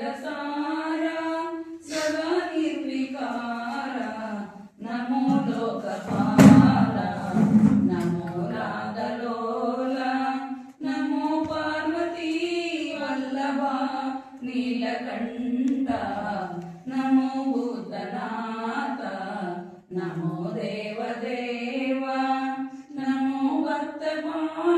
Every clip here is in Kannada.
వేదసార సదా నిర్వికార నమో లోకపాల నమో రాగలోల నమో పార్వతీ వల్లభ నీలకంఠ నమో భూతనాథ నమో దేవదేవ నమో వర్తమాన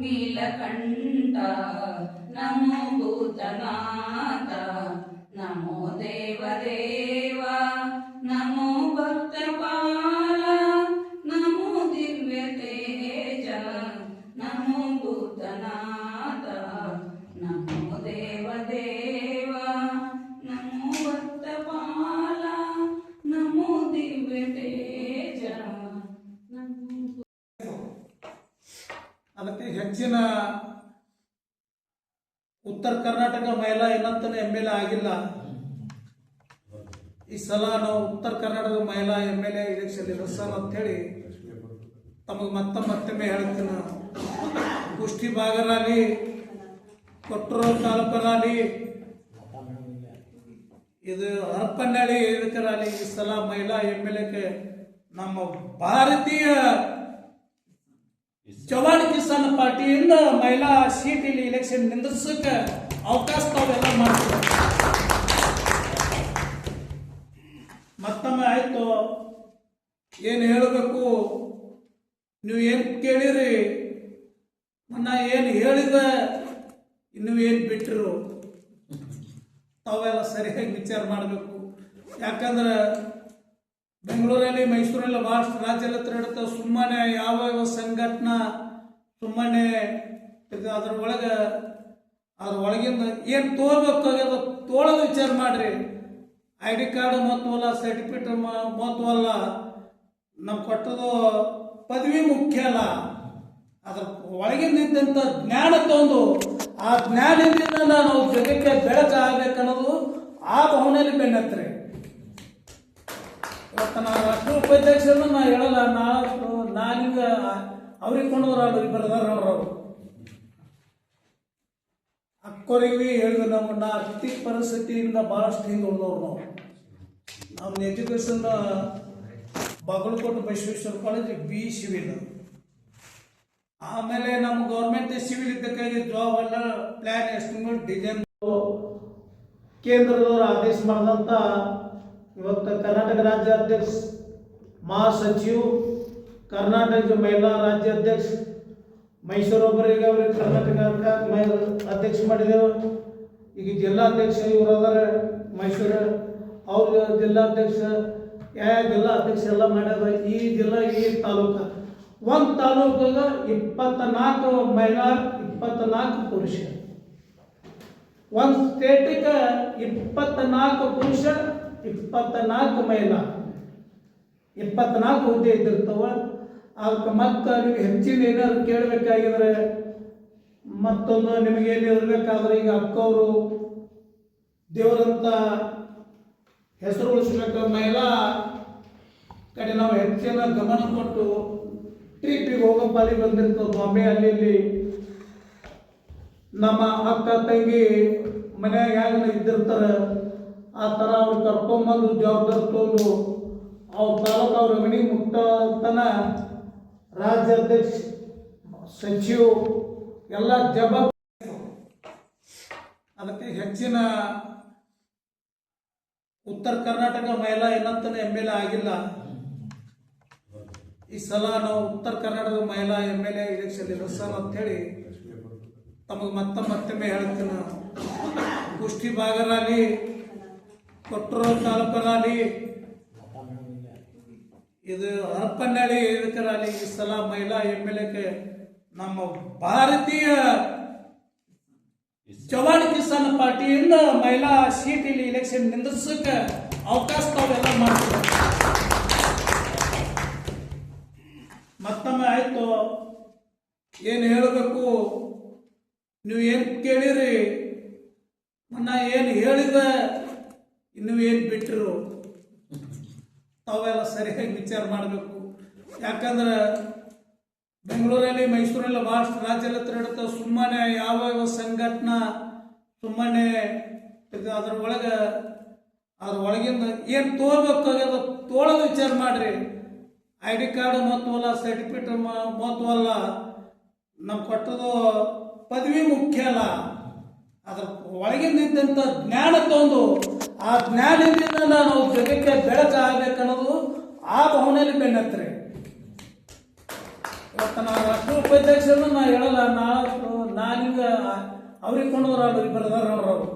నీలకంఠ నమో భూతనాథ నమో ಉತ್ತರ ಕರ್ನಾಟಕ ಮಹಿಳಾ ಏನಂತಾನೆ ಎಂ ಎಲ್ ಎ ಆಗಿಲ್ಲ ಈ ಸಲ ನಾವು ಉತ್ತರ ಕರ್ನಾಟಕ ಮಹಿಳಾ M L A election sir ಅಂತೇಳಿ ತಮಗೆ ಮತ್ತೆ ಮತ್ತೊಮ್ಮೆ ಹೇಳ್ತೀನಿ. ಕುಷ್ಟಿ ಭಾಗರಾಗಲಿ ಕೊಟ್ಟೂರು ತಾಲೂಕರಾಗಲಿ ಇದು ಹರಪನಹಳ್ಳಿ ಇದಕ್ಕರಾಗಲಿ ಈ ಸಲ ಮಹಿಳಾ ಎಂ ಎಲ್ ಎಗೆ ನಮ್ಮ ಭಾರತೀಯ ಜವಾನ್ ಕಿಸಾನ್ ಪಾರ್ಟಿಯಿಂದ ಮಹಿಳಾ ಸೀಟ್ ಇಲ್ಲಿ ಎಲೆಕ್ಷನ್ ನಿಂದಿಸಕ್ಕೆ ಅವಕಾಶ ತಾವೆಲ್ಲ ಮಾಡ್ತೀವಿ ಮತ್ತೊಮ್ಮೆ ಆಯ್ತು. ಏನು ಹೇಳಬೇಕು? ನೀವು ಏನು ಕೇಳಿರಿ? ನನ್ನ ಏನು ಹೇಳಿದ? ನೀವು ಏನು ಬಿಟ್ಟರು ತಾವೆಲ್ಲ ಸರಿಯಾಗಿ ವಿಚಾರ ಮಾಡಬೇಕು. ಯಾಕಂದ್ರೆ ಬೆಂಗಳೂರಲ್ಲಿ, ಮೈಸೂರಲ್ಲಿ ಭಾಳಷ್ಟು ಹತ್ರ ತಿರುಡುತ್ತೆ ಸುಮ್ಮನೆ ಯಾವ ಯಾವ ಸಂಘಟನೆ, ಸುಮ್ಮನೆ ಅದ್ರ ಒಳಗೆ, ಅದ್ರ ಒಳಗಿಂದ ಏನು ತೋರ್ಬೇಕಾಗ್ಯದ ತೋಳದ ವಿಚಾರ ಮಾಡ್ರಿ. ಐ ಡಿ ಕಾರ್ಡ್ ಮತ್ತವಲ್ಲ ಸರ್ಟಿಫಿಕೇಟ್ ಮತ್ತವಲ್ಲ ನಮ್ಮ ಕೊಟ್ಟದು ಪದವಿ ಮುಖ್ಯ ಅಲ್ಲ. ಅದ್ರ ಒಳಗಿಂದ ಇದ್ದಂಥ ಜ್ಞಾನ ತಂದು ಆ ಜ್ಞಾನದಿಂದ ನಾವು ಜಗಕ್ಕೆ ಬೆಳಕಾಗಬೇಕನ್ನೋದು ಆ ಭಾವನೆಯಲ್ಲಿ ಬೆನ್ನತ್ರಿ ಇವತ್ತು ನಾವು ರಾಷ್ಟ್ರ ಉಪಾಧ್ಯಕ್ಷರನ್ನು ನಾ ಹೇಳಲ್ಲ, ನಾ ನಾ ನಿಮ್ಗೆ ಅವ್ರಿಗೆ ಕೊಂಡವ್ರು ಅವ್ರು ಇಬ್ಬರದಾರ ಅವರು. ಅಕ್ಕೋರಿಗೆ ಹೇಳಿದ್ರು ನಮ್ಮ ಆರ್ಥಿಕ ಪರಿಸ್ಥಿತಿಯಿಂದ ಭಾಳಷ್ಟು ಹಿಂದೆ ಉಳಿದವ್ರು ನಾವು. ನಮ್ಮ education Bagalkote Basaveshwara college B civil ಆಮೇಲೆ ನಮ್ಮ ಗೌರ್ಮೆಂಟ್ ಸಿವಿಲ್ ಇದ್ದಕ್ಕಾಗಿ ಜಾಬ್ ಎಲ್ಲ ಪ್ಲಾನ್ ಎಸ್ಟಿಮೇಟ್ ಡಿಸೈನ್ ಕೇಂದ್ರದವರು ಆದೇಶ ಮಾಡಿದಂಥ ಇವತ್ತು ಕರ್ನಾಟಕ ರಾಜ್ಯಾಧ್ಯಕ್ಷ ಮಹಾಸಚಿವ ಕರ್ನಾಟಕ ಮಹಿಳಾ ರಾಜ್ಯಾಧ್ಯಕ್ಷ ಮೈಸೂರು ಒಬ್ಬರಿಗೆ ಅವ್ರಿಗೆ ಕರ್ನಾಟಕ ಅಧ್ಯಕ್ಷ ಮಾಡಿದೆವು ಈಗ ಜಿಲ್ಲಾಧ್ಯಕ್ಷ ಇವರು ಅದಾರೆ, ಮೈಸೂರು ಅವ್ರ ಜಿಲ್ಲಾಧ್ಯಕ್ಷ ಯಾವ ಜಿಲ್ಲಾ ಅಧ್ಯಕ್ಷ ಎಲ್ಲ ಮಾಡ್ಯಾರ, ಈ ಜಿಲ್ಲಾ, ಈ ತಾಲೂಕು. ಒಂದು ತಾಲೂಕಾಗ ಇಪ್ಪತ್ತ ನಾಲ್ಕು ಮಹಿಳಾ ಇಪ್ಪತ್ತ ನಾಲ್ಕು ಪುರುಷ. ಒಂದು ಸ್ಟೇಟಿಗೆ ಇಪ್ಪತ್ನಾಲ್ಕು ಪುರುಷ ಇಪ್ಪತ್ನಾಲ್ಕು ಮೈಲ. ಇಪ್ಪತ್ನಾಲ್ಕು ಹುದ್ದೆ ಇದ್ದಿರ್ತಾವ. ಅದಕ್ಕೆ ಮತ್ತೆ ನೀವು ಹೆಚ್ಚಿನ ಏನಾದ್ರು ಕೇಳಬೇಕಾಗಿದ್ರೆ ಮತ್ತೊಂದು ನಿಮಗೆ ಏನು ಇರಬೇಕಾದ್ರೆ ಈಗ ಅಕ್ಕವರು ದೇವರಂತ ಹೆಸರು ಉಳಿಸ್ಬೇಕು ಮೈಲ ಕಡೆ ನಾವು ಹೆಚ್ಚಿನ ಗಮನ ಕೊಟ್ಟು ಟ್ರಿಪ್ಪಿಗೆ ಹೋಗೋ ಪಾಲಿ ಬಂದಿರ್ತವೆ ಬಾಂಬೆ ಅಲ್ಲಿ ನಮ್ಮ ಅಕ್ಕ ತಂಗಿ ಮನೆಯಾಗ ಇದ್ದಿರ್ತಾರ. ಆ ಥರ ಅವ್ರು ಕರ್ಕೊಂಬಂದು ಜವಾಬ್ದಾರಿ ತಗೊಂಡು ಅವ್ರ ತಾಲೂಕು ಅವ್ರ ಮನೆ ಮುಟ್ಟತನ ರಾಜ್ಯಾಧ್ಯಕ್ಷ ಸಚಿವ ಎಲ್ಲ ಜವಾಬ್ದಾರಿ ಅದಕ್ಕೆ ಹೆಚ್ಚಿನ ಉತ್ತರ ಕರ್ನಾಟಕ ಮಹಿಳಾ ಏನಂತಾನೆ ಎಂ ಎಲ್ ಎ ಆಗಿಲ್ಲ ಈ ಸಲ ನಾವು ಉತ್ತರ ಕರ್ನಾಟಕ ಮಹಿಳಾ M L A election sir ಅಂತೇಳಿ ತಮಗೆ ಮತ್ತೆ ಮತ್ತೊಮ್ಮೆ ಹೇಳ್ತೀನಿ ನಾನು. ಕುಷ್ಟಿ ಭಾಗರಾಗಲಿ ಕೊಟ್ಟೂರು ತಾಲೂಕರಾಗಲಿ ಇದು ಹರಪನಹಳ್ಳಿ ಇದಕ್ಕರಾಗಲಿ ಈ ಸಲ ಮಹಿಳಾ ಎಂ ಎಲ್ ಎಕ್ಕೆ ನಮ್ಮ ಭಾರತೀಯ ಜವಾನ್ ಕಿಸಾನ್ ಪಾರ್ಟಿಯಿಂದ ಮಹಿಳಾ ಸೀಟ್ ಇಲ್ಲಿ ಇಲೆಕ್ಷನ್ ನಿಂದಿಸಕ್ಕೆ ಅವಕಾಶ ತಾವೆಲ್ಲ ಮಾಡ್ತೀವಿ ಮತ್ತೊಮ್ಮೆ ಆಯ್ತು. ಏನು ಹೇಳಬೇಕು? ನೀವು ಏನು ಕೇಳಿರಿ? ನಾ ಏನು ಹೇಳಿದ ನೀವು ಏನು ಬಿಟ್ಟರು ತಾವೆಲ್ಲ ಸರಿಯಾಗಿ ವಿಚಾರ ಮಾಡಬೇಕು. ಯಾಕಂದ್ರೆ ಬೆಂಗಳೂರಲ್ಲಿ, ಮೈಸೂರಲ್ಲಿ ಭಾಳಷ್ಟು ಹತ್ರ ತಿರುಡುತ್ತೆ ಸುಮ್ಮನೆ ಯಾವ ಯಾವ ಸಂಘಟನಾ, ಸುಮ್ಮನೆ ಅದ್ರ ಒಳಗೆ, ಅದ್ರ ಒಳಗಿಂದ ಏನು ತೋಬೇಕಾಗ್ಯದ ತೋಳದ ವಿಚಾರ ಮಾಡ್ರಿ. ಐ ಡಿ ಕಾರ್ಡ್ ಮತ್ತವಲ್ಲ, ಸರ್ಟಿಫಿಕೇಟ್ ಮತ್ತವಲ್ಲ, ನಾವು ಕೊಟ್ಟದು ಪದವಿ ಮುಖ್ಯ ಅಲ್ಲ. ಅದ್ರ ಒಳಗಿಂದ ಇದ್ದಂಥ ಜ್ಞಾನ ತಗೊಂಡು ಆ ಜ್ಞಾನದಿಂದ ನಾನು ಜಗಕ್ಕೆ ಬೆಳಕಾಗಬೇಕು ಆಗ್ಬೇಕನ್ನೋದು ಆ ಭಾವನೆಯಲ್ಲಿ ಬೆನ್ನತ್ರಿ ಇವತ್ತು ನಾವು ಅಷ್ಟು ಉಪಾಧ್ಯಕ್ಷರನ್ನು ನಾ ಹೇಳಲ್ಲ ನಾಳೆ ನಾನೀಗ ಅವ್ರಿಗೆ ಕೊಂಡವ್ರು ಅವ್ರಿಗೆ ಬರ್ದಾರ ಅವ್ರು.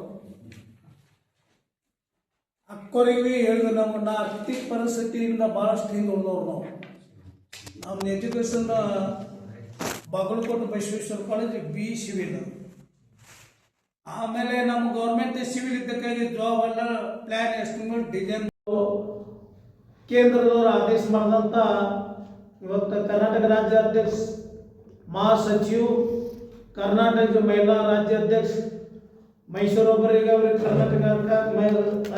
ಅಕ್ಕೋರಿಗೆ ಹೇಳಿದ್ರು ನಮ್ಮನ್ನ ಆರ್ಥಿಕ ಪರಿಸ್ಥಿತಿಯಿಂದ ಭಾಳಷ್ಟು ಹಿಂದೆ ಉಳಿದವ್ರು ನಾವು. ನಮ್ಮ education Bagalkote Basaveshwara college B civil ಆಮೇಲೆ ನಮ್ಮ ಗೌರ್ಮೆಂಟ್ ಸಿವಿಲ್ ಇದ್ದಕ್ಕಾಗಿ ಜಾಬ್ ಎಲ್ಲ ಪ್ಲಾನ್ ಎಸ್ಟಿಮೇಟ್ ಡಿಸೈನ್ ಕೇಂದ್ರದವರು ಆದೇಶ ಮಾಡಿದಂಥ ಇವತ್ತು ಕರ್ನಾಟಕ ರಾಜ್ಯ ಅಧ್ಯಕ್ಷ ಸಚಿವ, ಕರ್ನಾಟಕ ಮಹಿಳಾ ರಾಜ್ಯ ಅಧ್ಯಕ್ಷ, ಮೈಸೂರು ಒಬ್ಬರಿಗೆ ಅವ್ರಿಗೆ ಕರ್ನಾಟಕ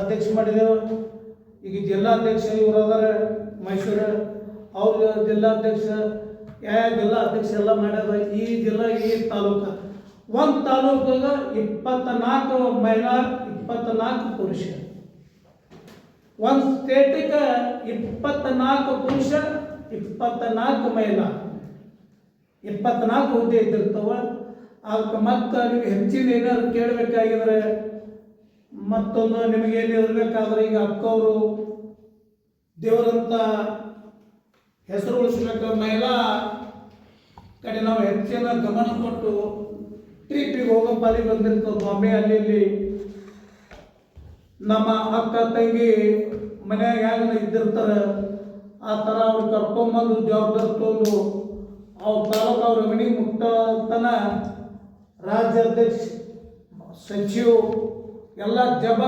ಅಧ್ಯಕ್ಷ ಮಾಡಿದೆವು. ಈಗ ಜಿಲ್ಲಾಧ್ಯಕ್ಷ ಇವರು ಅದಾರೆ, ಮೈಸೂರು ಅವ್ರ ಜಿಲ್ಲಾಧ್ಯಕ್ಷ ಯಾವ ಜಿಲ್ಲಾ ಅಧ್ಯಕ್ಷ ಎಲ್ಲ ಮಾಡ್ಯಾರ, ಈ ಜಿಲ್ಲಾ, ಈ ತಾಲೂಕು. ಒಂದು ತಾಲೂಕಾಗ ಇಪ್ಪತ್ತ ನಾಲ್ಕು ಮಹಿಳಾ ಇಪ್ಪತ್ತ ನಾಲ್ಕು ಪುರುಷ. ಒಂದು ಸ್ಟೇಟಿಗೆ ಇಪ್ಪತ್ನಾಲ್ಕು ಪುರುಷ ಇಪ್ಪತ್ನಾಲ್ಕು ಮಹಿಳಾ ಇಪ್ಪತ್ನಾಲ್ಕು ಹುದ್ದೆ ಇದ್ದಿರ್ತಾವ. ಅದಕ್ಕೆ ಮತ್ತೆ ನೀವು ಹೆಚ್ಚಿನ ಏನಾದ್ರು ಕೇಳಬೇಕಾಗಿದ್ರೆ, ಮತ್ತೊಂದು ನಿಮಗೆ ಏನು ಇರಬೇಕಾದ್ರೆ ಈಗ ಅಕ್ಕವರು ದೇವರಂತ ಹೆಸರು ಉಳಿಸ್ಬೇಕು ಮಹಿಳಾ ಕಡೆ ನಾವು ಹೆಚ್ಚಿನ ಗಮನ ಕೊಟ್ಟು ಟ್ರಿಪ್ಪಿಗೆ ಹೋಗೋ ಅಲ್ಲಿ ಬಂದಿರ್ತದೆ ಬಾಂಬೆ ಅಲ್ಲಿ ಇಲ್ಲಿ ನಮ್ಮ ಅಕ್ಕ ತಂಗಿ ಮನ್ಯಾಗ ಯಾಗ ಇದ್ದಿರ್ತಾರೆ, ಆ ಥರ ಅವ್ರು ಕರ್ಕೊಂಬಂದು ಜವಾಬ್ದಾರಿ ತೊಗೊಂಡು ಅವ್ರ ತಾಲೂಕು ಅವ್ರ ಮನೆ ಮುಟ್ಟತನ ರಾಜ್ಯ ಅಧ್ಯಕ್ಷ, ಸಚಿವ ಎಲ್ಲ ಜಬ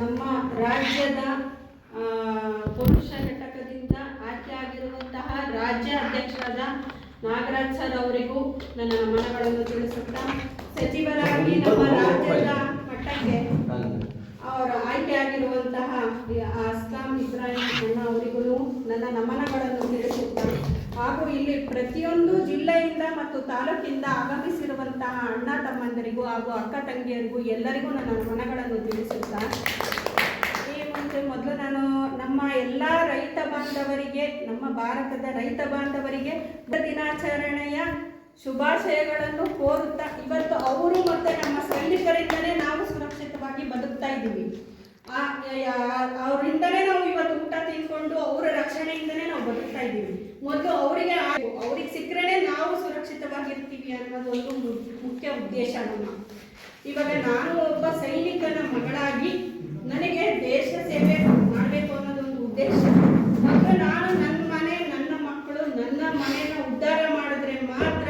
ನಮ್ಮ ರಾಜ್ಯದ ಪುರುಷ ಘಟಕದಿಂದ ಆಯ್ಕೆಯಾಗಿರುವಂತಹ ರಾಜ್ಯ ಅಧ್ಯಕ್ಷರಾದ ನಾಗರಾಜ್ ಸರ್ ಅವರಿಗೂ ನನ್ನ ನಮನಗಳನ್ನು ತಿಳಿಸುತ್ತಾ ಸಚಿವರಾಗಿ ನಮ್ಮ ರಾಜ್ಯದ ಮಟ್ಟಕ್ಕೆ ಅವರ ಆಯ್ಕೆಯಾಗಿರುವಂತಹ ಅಸ್ಲಾಂ ಇಬ್ರಾಹಿಂ ಅಣ್ಣ ಅವರಿಗೂ ನನ್ನ ನಮನಗಳನ್ನು ತಿಳಿಸುತ್ತಾ ಹಾಗೂ ಇಲ್ಲಿ ಪ್ರತಿಯೊಂದು ಜಿಲ್ಲೆಯಿಂದ ಮತ್ತು ತಾಲೂಕಿಂದ ಆಗಮಿಸಿರುವಂತಹ ಅಣ್ಣ ತಮ್ಮಂದರಿಗೂ ಹಾಗೂ ಅಕ್ಕ ತಂಗಿಯರಿಗೂ ಎಲ್ಲರಿಗೂ ನನ್ನ ನಮನಗಳನ್ನು ತಿಳಿಸುತ್ತಾ ಏನೆಂದರೆ ಮೊದಲು ನಾನು ನಮ್ಮ ಎಲ್ಲ ರೈತ ಬಾಂಧವರಿಗೆ, ನಮ್ಮ ಭಾರತದ ರೈತ ಬಾಂಧವರಿಗೆ ದಿನಾಚರಣೆಯ ಶುಭಾಶಯಗಳನ್ನು ಕೋರುತ್ತಾ, ಇವತ್ತು ಅವರು ಮತ್ತು ನಮ್ಮ ಸೈನಿಕರಿಂದಲೇ ನಾವು ಸುರಕ್ಷಿತವಾಗಿ ಬದುಕ್ತಾ ಇದ್ದೀವಿ. ಅವರಿಂದಲೇ ನಾವು ಇವತ್ತು ಊಟ ತಿನ್ಕೊಂಡು ಅವರ ರಕ್ಷಣೆಯಿಂದಲೇ ನಾವು ಬದುಕ್ತಾ ಇದ್ದೀವಿ. ಮೊದಲು ಅವರಿಗೆ ಅವ್ರಿಗೆ ಸಿಕ್ಕರೆ ನಾವು ಸುರಕ್ಷಿತವಾಗಿರ್ತೀವಿ ಅನ್ನೋದು ಒಂದು ಮುಖ್ಯ ಉದ್ದೇಶ ನಮ್ಮ ಇವಾಗ ನಾನು ಒಬ್ಬ ಸೈನಿಕನ ಮಗಳಾಗಿ ನನಗೆ ದೇಶ ಸೇವೆ ಮಾಡಬೇಕು ಅನ್ನೋದು ಒಂದು ಉದ್ದೇಶ. ಮತ್ತು ನಾನು ನನ್ನ ಮನೆ, ನನ್ನ ಮಕ್ಕಳು ನನ್ನ ಮನೆಯನ್ನ ಉದ್ಧಾರ ಮಾಡಿದ್ರೆ ಮಾತ್ರ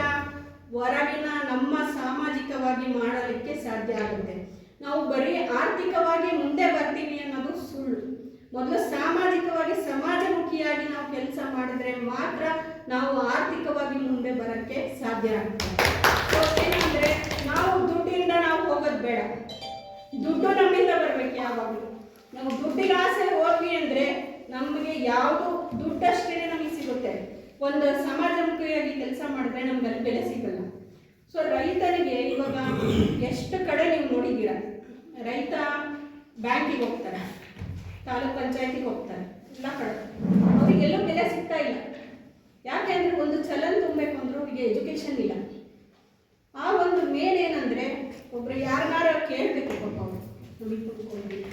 ಹೊರಗಿನ ನಮ್ಮ ಸಾಮಾಜಿಕವಾಗಿ ಮಾಡಲಿಕ್ಕೆ ಸಾಧ್ಯ ಆಗುತ್ತೆ. ನಾವು ಬರೀ ಆರ್ಥಿಕವಾಗಿ ಮುಂದೆ ಬರ್ತೀವಿ ಅನ್ನೋದು ಸುಳ್ಳು. ಮೊದಲು ಸಾಮಾಜಿಕವಾಗಿ ಸಮಾಜಮುಖಿಯಾಗಿ ನಾವು ಕೆಲಸ ಮಾಡಿದ್ರೆ ಮಾತ್ರ ನಾವು ಆರ್ಥಿಕವಾಗಿ ಮುಂದೆ ಬರೋಕ್ಕೆ ಸಾಧ್ಯ ಆಗುತ್ತೆ. ಏನಂದ್ರೆ ನಾವು ದುಡ್ಡಿಂದ ನಾವು ಹೋಗೋದು ಬೇಡ. ದುಡ್ಡು ನಮ್ಮಿಂದ ಬರ್ಬೇಕು ಯಾವಾಗಲೂ. ನಾವು ದುಡ್ಡಿಗೆ ಆಸೆ ಹೋದ್ವಿ ಅಂದ್ರೆ ನಮಗೆ ಯಾವುದು ದುಡ್ಡಷ್ಟೇ ನಮಗೆ ಸಿಗುತ್ತೆ. ಒಂದು ಸಮಾಜಮುಖಿಯಾಗಿ ಕೆಲಸ ಮಾಡಿದ್ರೆ ನಮ್ಗೆ ಅಲ್ಲಿ ಬೆಲೆ ಸಿಗಲ್ಲ. ಸೊ ರೈತನಿಗೆ ಇವಾಗ ಎಷ್ಟು ಕಡೆ ನೀವು ನೋಡಿದ್ದೀರ? ರೈತ ಬ್ಯಾಂಕಿಗೆ ಹೋಗ್ತಾರೆ ತಾಲೂಕ್ ಪಂಚಾಯತಿಗೆ ಹೋಗ್ತಾರೆ ಎಲ್ಲ ಕಡೆ. ಅವ್ರಿಗೆಲ್ಲೂ ಬೆಲೆ ಸಿಗ್ತಾ ಇಲ್ಲ. ಯಾಕೆ ಅಂದ್ರೆ ಒಂದು ಚಲನ್ ತುಂಬಬೇಕು ಅಂದ್ರೆ ಅವ್ರಿಗೆ ಎಜುಕೇಶನ್ ಇಲ್ಲ ಆ ಒಂದು ಮೇನ್ ಏನಂದ್ರೆ ಒಬ್ರು ಯಾರನ್ನಾರ ಕೇಳಬೇಕು ಪಾಪ ಅವ್ರು